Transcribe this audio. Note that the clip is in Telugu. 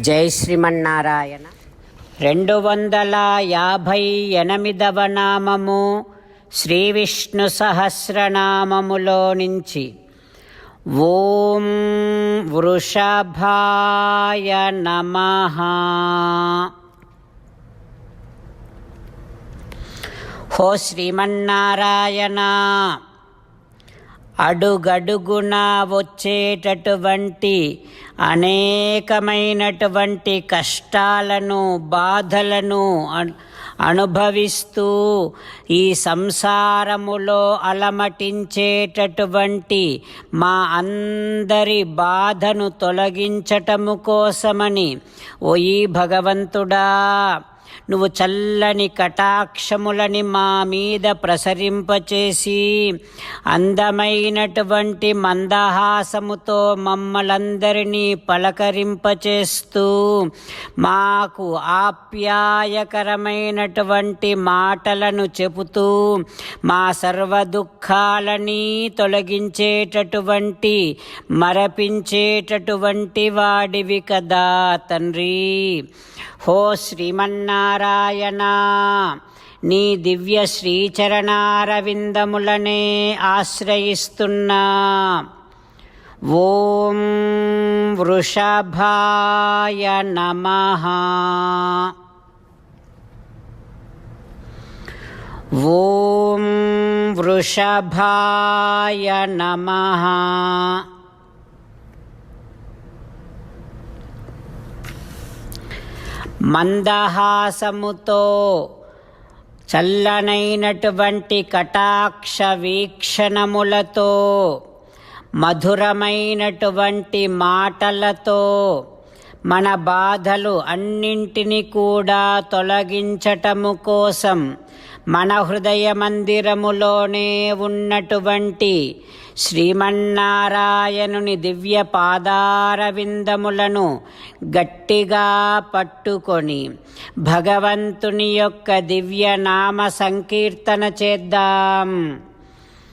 జై శ్రీమన్నారాయణ. రెండు వందల యాభై ఎనిమిదవ నామము శ్రీ విష్ణు సహస్రనామములో నుంచి. ఓం వృషభాయ నమ. హో శ్రీమన్నారాయణ. అడుగడుగున వచ్చేటటువంటి అనేకమైనటువంటి కష్టాలను బాధలను అనుభవిస్తూ ఈ సంసారములో అలమటించేటటువంటి మా అందరి బాధను తొలగించటము కోసమని. ఓయి భగవంతుడా! నువ్వు చల్లని కటాక్షములని మా మీద ప్రసరింపచేసి అందమైనటువంటి మందహాసముతో మమ్మలందరినీ పలకరింపచేస్తూ మాకు ఆప్యాయకరమైనటువంటి మాటలను చెబుతూ మా సర్వ దుఃఖాలని తొలగించేటటువంటి మరపించేటటువంటి వాడివి కదా తండ్రి. హో శ్రీమన్నా నారాయణ. నీ దివ్య శ్రీచరణారవిందములనే ఆశ్రయిస్తున్నా. ఓం వృషభాయ నమః. ఓం వృషభాయ నమః. మందహాసముతో చల్లనైనటువంటి కటాక్ష వీక్షణములతో మధురమైనటువంటి మాటలతో మన బాధలు అన్నింటినీ కూడా తొలగించటము కోసం మన హృదయ మందిరములోనే ఉన్నటువంటి శ్రీమన్నారాయణుని దివ్య పాదారవిందములను గట్టిగా పట్టుకొని భగవంతుని యొక్క దివ్య నామ సంకీర్తన చేద్దాం.